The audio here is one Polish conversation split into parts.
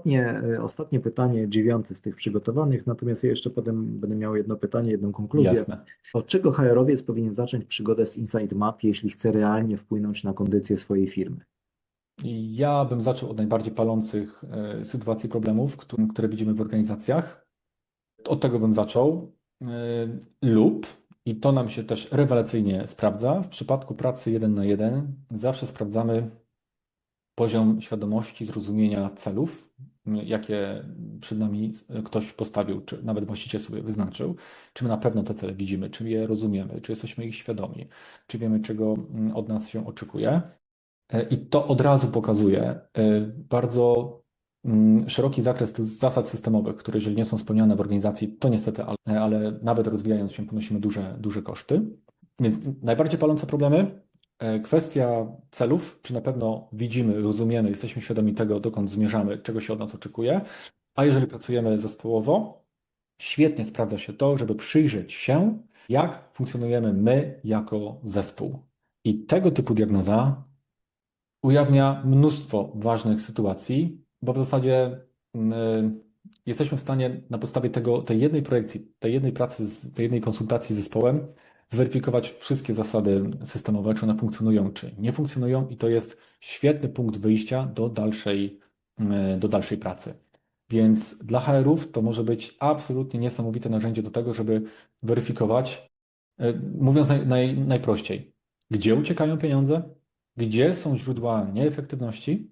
Ostatnie, e, ostatnie pytanie, dziewiąte z tych przygotowanych, natomiast ja jeszcze potem będę miał jedno pytanie, jedną konkluzję. Jasne. Od czego HR-owiec powinien zacząć przygodę z Inside Map, jeśli chce realnie wpłynąć na kondycję swojej firmy? Ja bym zaczął od najbardziej palących e, sytuacji, problemów, które, widzimy w organizacjach. Od tego bym zaczął. E, Lub, i to nam się też rewelacyjnie sprawdza, w przypadku pracy jeden na jeden zawsze sprawdzamy poziom świadomości, zrozumienia celów, jakie przed nami ktoś postawił, czy nawet właściciel sobie wyznaczył, czy my na pewno te cele widzimy, czy je rozumiemy, czy jesteśmy ich świadomi, czy wiemy, czego mm, od nas się oczekuje. E, I to od razu pokazuje e, bardzo mm, szeroki zakres tych zasad systemowych, które jeżeli nie są spełniane w organizacji, to niestety, ale, ale nawet rozwijając się, ponosimy duże, duże koszty. Więc najbardziej palące problemy, kwestia celów, czy na pewno widzimy, rozumiemy, jesteśmy świadomi tego, dokąd zmierzamy, czego się od nas oczekuje, a jeżeli pracujemy zespołowo, świetnie sprawdza się to, żeby przyjrzeć się, jak funkcjonujemy my jako zespół. I tego typu diagnoza ujawnia mnóstwo ważnych sytuacji, bo w zasadzie mm, jesteśmy w stanie na podstawie tego, tej jednej projekcji, tej jednej pracy, tej jednej konsultacji z zespołem zweryfikować wszystkie zasady systemowe, czy one funkcjonują, czy nie funkcjonują, i to jest świetny punkt wyjścia do dalszej, mm, do dalszej pracy. Więc dla HR-ów to może być absolutnie niesamowite narzędzie do tego, żeby weryfikować, e, mówiąc naj, naj, najprościej, gdzie uciekają pieniądze, gdzie są źródła nieefektywności,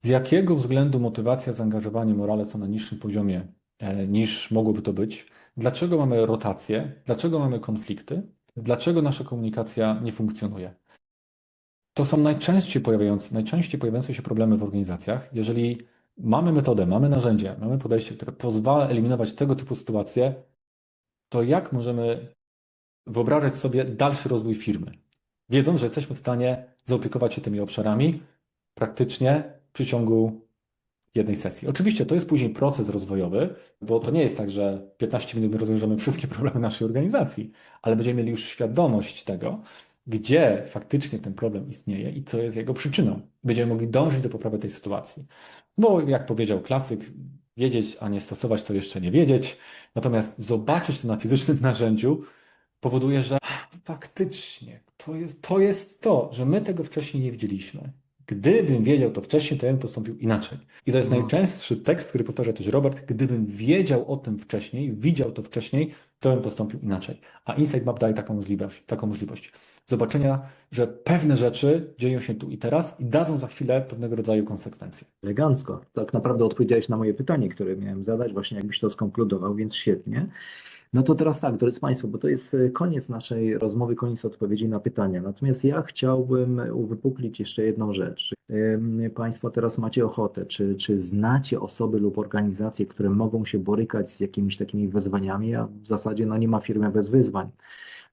z jakiego względu motywacja, zaangażowanie, morale są na niższym poziomie e, niż mogłoby to być, dlaczego mamy rotację, dlaczego mamy konflikty, dlaczego nasza komunikacja nie funkcjonuje. To są najczęściej pojawiające, najczęściej pojawiające się problemy w organizacjach. Jeżeli mamy metodę, mamy narzędzie, mamy podejście, które pozwala eliminować tego typu sytuacje, to jak możemy wyobrażać sobie dalszy rozwój firmy? wiedząc, że jesteśmy w stanie zaopiekować się tymi obszarami praktycznie w przeciągu jednej sesji. Oczywiście to jest później proces rozwojowy, bo to nie jest tak, że 15 minut my rozwiążemy wszystkie problemy naszej organizacji, ale będziemy mieli już świadomość tego, gdzie faktycznie ten problem istnieje i co jest jego przyczyną. Będziemy mogli dążyć do poprawy tej sytuacji. Bo jak powiedział klasyk, wiedzieć, a nie stosować to jeszcze nie wiedzieć. Natomiast zobaczyć to na fizycznym narzędziu powoduje, że faktycznie to jest, to jest to, że my tego wcześniej nie widzieliśmy. Gdybym wiedział to wcześniej, to ja bym postąpił inaczej. I to jest No. najczęstszy tekst, który powtarza też Robert. Gdybym wiedział o tym wcześniej, widział to wcześniej, to bym postąpił inaczej. A Insight Map daje taką możliwość, taką możliwość zobaczenia, że pewne rzeczy dzieją się tu i teraz i dadzą za chwilę pewnego rodzaju konsekwencje. Elegancko. Tak naprawdę odpowiedziałeś na moje pytanie, które miałem zadać, właśnie jakbyś to skonkludował, więc świetnie. No to teraz tak, drodzy Państwo, bo to jest e, koniec naszej rozmowy, koniec odpowiedzi na pytania. Natomiast ja chciałbym uwypuklić jeszcze jedną rzecz. Państwo teraz macie ochotę, czy, czy znacie osoby lub organizacje, które mogą się borykać z jakimiś takimi wyzwaniami, a w zasadzie no nie ma firmy bez wyzwań.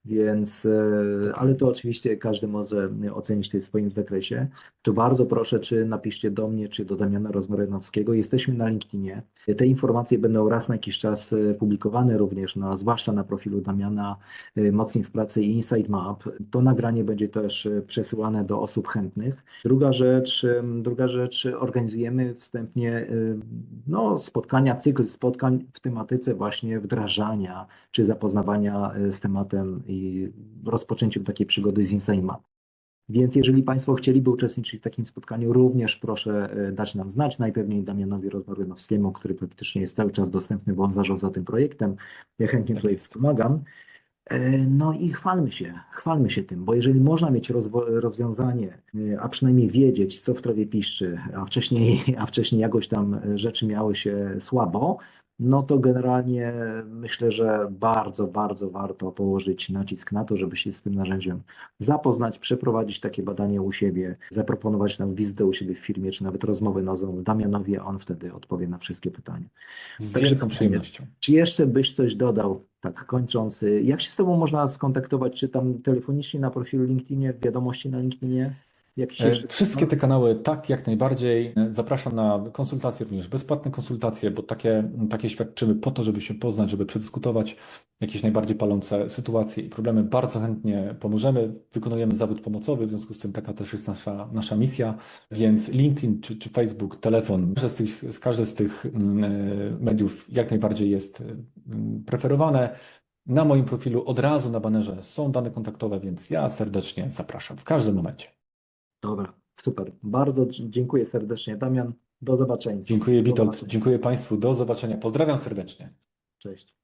Więc, e, ale to oczywiście każdy może ocenić to w swoim zakresie. To bardzo proszę, czy napiszcie do mnie, czy do Damiana Rozmarynowskiego. Jesteśmy na LinkedInie. Te informacje będą raz na jakiś czas e, publikowane również, zwłaszcza na profilu Damiana e, Mocni w Pracy i Inside Map. To nagranie będzie też e, przesyłane do osób chętnych. Druga rzecz, druga rzecz, organizujemy wstępnie e, no, spotkania, cykl spotkań w tematyce właśnie wdrażania czy zapoznawania e, z tematem i rozpoczęciem takiej przygody z Inside Map. Więc jeżeli Państwo chcieliby uczestniczyć w takim spotkaniu, również proszę e, dać nam znać. Najpewniej Damianowi Rozmarynowskiemu, który praktycznie jest cały czas dostępny, bo on zarządza tym projektem. Ja chętnie tutaj wspomagam. E, No i chwalmy się, chwalmy się tym, bo jeżeli można mieć rozwiązanie, e, a przynajmniej wiedzieć, co w trawie piszczy, a wcześniej, a wcześniej jakoś tam rzeczy miały się słabo, no to generalnie myślę, że bardzo, bardzo warto położyć nacisk na to, żeby się z tym narzędziem zapoznać, przeprowadzić takie badanie u siebie, zaproponować nam wizytę u siebie w firmie, czy nawet rozmowę nozą Damianowi, a on wtedy odpowie na wszystkie pytania. Z Także wielką przyjemnością. Czy jeszcze byś coś dodał, tak kończąc? Jak się z Tobą można skontaktować, czy tam telefonicznie na profilu LinkedInie, w wiadomości na LinkedInie? Jakiś E, jeszcze Wszystkie te kanały, tak, jak najbardziej. E, Zapraszam na konsultacje, również bezpłatne konsultacje, bo takie, takie świadczymy po to, żeby się poznać, żeby przedyskutować jakieś najbardziej palące sytuacje i problemy. Bardzo chętnie pomożemy. Wykonujemy zawód pomocowy, w związku z tym taka też jest nasza, nasza misja. Więc LinkedIn czy, czy Facebook, telefon, każde z tych, każde z tych e, mediów jak najbardziej jest preferowane. Na moim profilu od razu na banerze są dane kontaktowe, więc ja serdecznie zapraszam w każdym momencie. Dobra, super. Bardzo dziękuję serdecznie, Damian. Do zobaczenia. Dziękuję, Witold. Dziękuję Państwu. Do zobaczenia. Pozdrawiam serdecznie. Cześć.